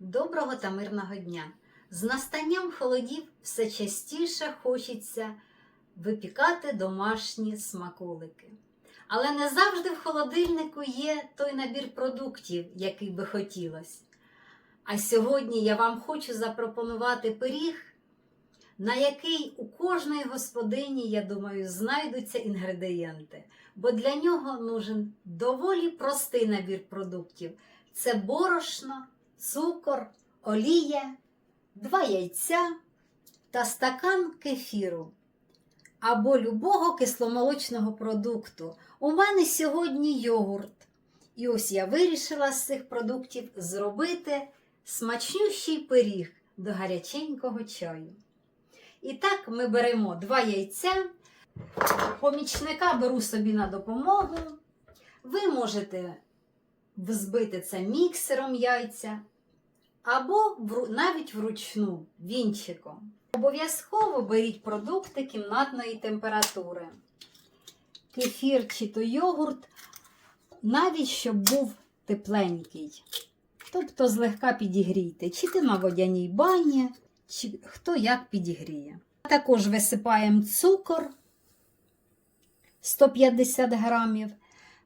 Доброго та мирного дня! З настанням холодів все частіше хочеться випікати домашні смаколики. Але не завжди в холодильнику є той набір продуктів, який би хотілося. А сьогодні я вам хочу запропонувати пиріг, на який у кожної господині, я думаю, знайдуться інгредієнти, бо для нього нужен доволі простий набір продуктів: це борошно, цукор, олія, два яйця та стакан кефіру або любого кисломолочного продукту. У мене сьогодні йогурт. І ось я вирішила з цих продуктів зробити смачнющий пиріг до гаряченького чаю. І так ми беремо два яйця, помічника беру собі на допомогу. Ви можете взбити це міксером яйця, або навіть вручну вінчиком. Обов'язково беріть продукти кімнатної температури. Кефір чи то йогурт, навіть щоб був тепленький. Тобто злегка підігрійте, чи ти на водяній бані, чи хто як підігріє. Також висипаємо цукор 150 грамів,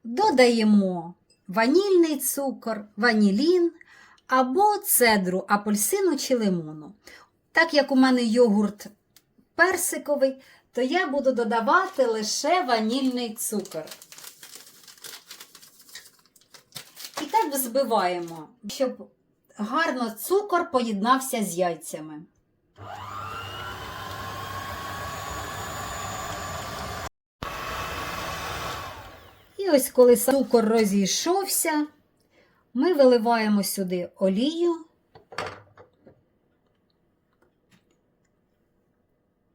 додаємо ванільний цукор, ванілін або цедру апельсину чи лимону. Так як у мене йогурт персиковий, то я буду додавати лише ванільний цукор. І так взбиваємо, щоб гарно цукор поєднався з яйцями. І ось коли цукор розійшовся, ми виливаємо сюди олію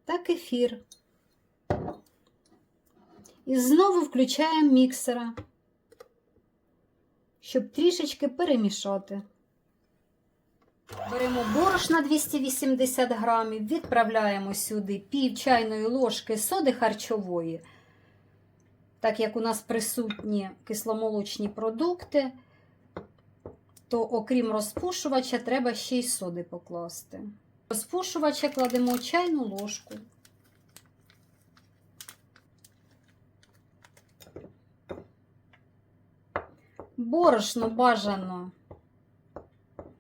та кефір. І знову включаємо міксера, щоб трішечки перемішати. Беремо борошна 280 грамів, відправляємо сюди пів чайної ложки соди харчової. Так як у нас присутні кисломолочні продукти, то окрім розпушувача, треба ще й соди покласти. Розпушувача кладемо чайну ложку. Борошно бажано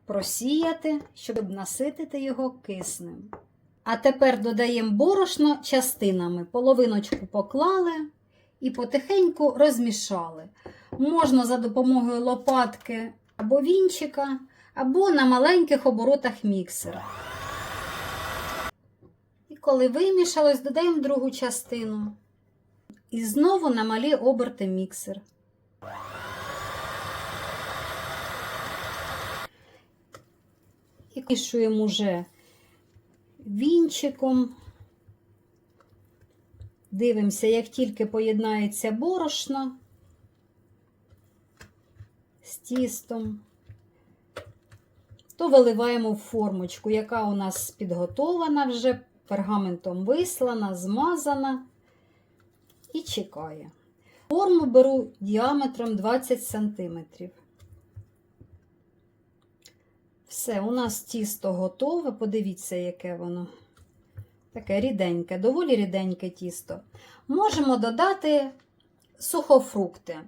просіяти, щоб наситити його киснем. А тепер додаємо борошно частинами. Половиночку поклали і потихеньку розмішали. Можна за допомогою лопатки або вінчика, або на маленьких оборотах міксера. І коли вимішалось, додаємо другу частину. І знову на малі оберти міксер. І кишуємо уже вінчиком. Дивимося, як тільки поєднається борошно тістом, то виливаємо в формочку, яка у нас підготована вже, пергаментом вислана, змазана і чекає. Форму беру діаметром 20 см. Все, у нас тісто готове. Подивіться, яке воно. Таке ріденьке, доволі ріденьке тісто. Можемо додати сухофрукти.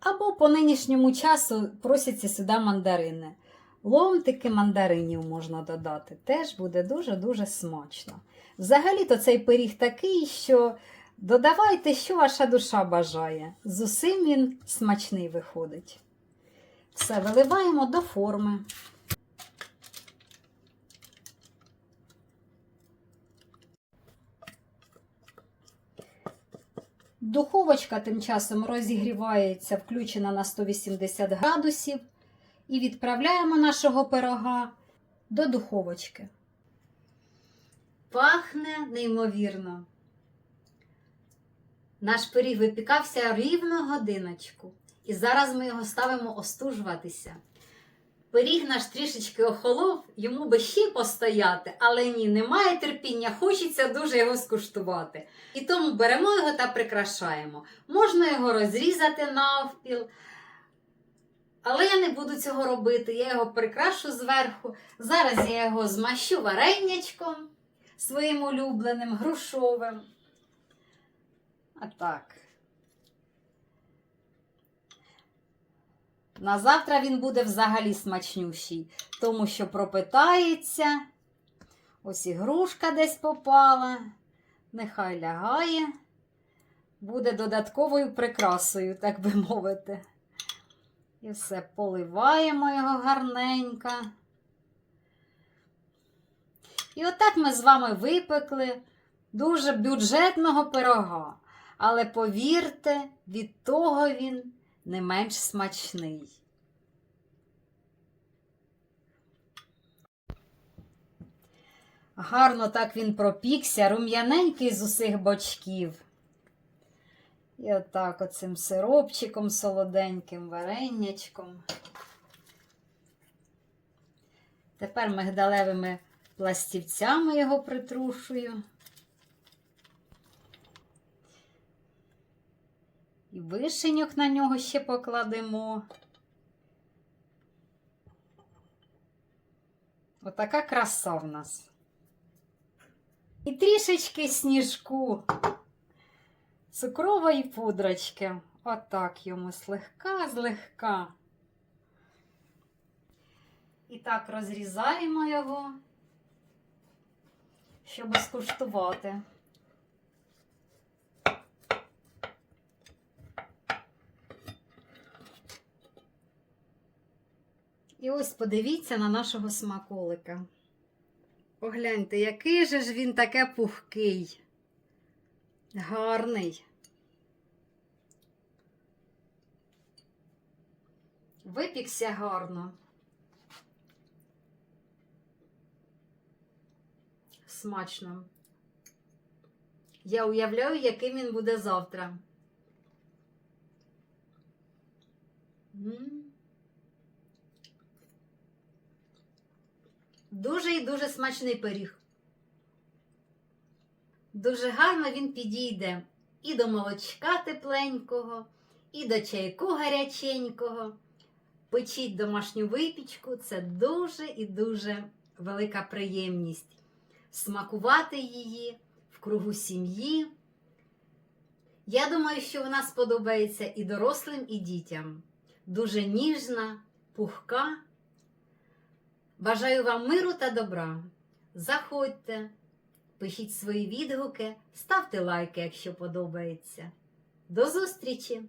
Або по нинішньому часу просяться сюди мандарини. Ломтики мандаринів можна додати. Теж буде дуже-дуже смачно. Взагалі-то цей пиріг такий, що додавайте, що ваша душа бажає. З усім він смачний виходить. Все, виливаємо до форми. Духовочка тим часом розігрівається, включена на 180 градусів, і відправляємо нашого пирога до духовочки. Пахне неймовірно. Наш пиріг випікався рівно годиночку, і зараз ми його ставимо остужуватися. Пиріг наш трішечки охолов, йому би ще постояти, але ні, немає терпіння, хочеться дуже його скуштувати. І тому беремо його та прикрашаємо. Можна його розрізати навпіл, Але я не буду цього робити. Я його прикрашу зверху. Зараз я його змащу вареннячком своїм улюбленим, грушовим. А так. На завтра він буде взагалі смачнющий, тому що пропитається. Ось і грушка десь попала. Нехай лягає. Буде додатковою прикрасою, так би мовити. І все поливаємо його гарненько. І отак ми з вами випекли дуже бюджетного пирога. Але повірте, від того він не менш смачний. Гарно так він пропікся, рум'яненький з усіх бочків. І отак оцим сиропчиком солоденьким, варенячком. Тепер мигдалевими пластівцями його притрушую. І вишеньок на нього ще покладемо. Отака краса в нас. І трішечки сніжку цукрової пудрочки. Отак йому слегка, злегка. І так розрізаємо його, щоб скуштувати. І ось подивіться на нашого смаколика. Погляньте, який же ж він таке пухкий. Гарний. Випікся гарно. Смачно. Я уявляю, яким він буде завтра. М. Дуже і дуже смачний пиріг. Дуже гарно він підійде і до молочка тепленького, і до чайку гаряченького. Печіть домашню випічку це дуже і дуже велика приємність. Смакувати її в кругу сім'ї. Я думаю, що вона сподобається і дорослим, і дітям. Дуже ніжна, пухка. Бажаю вам миру та добра. Заходьте, пишіть свої відгуки, ставте лайки, якщо подобається. До зустрічі!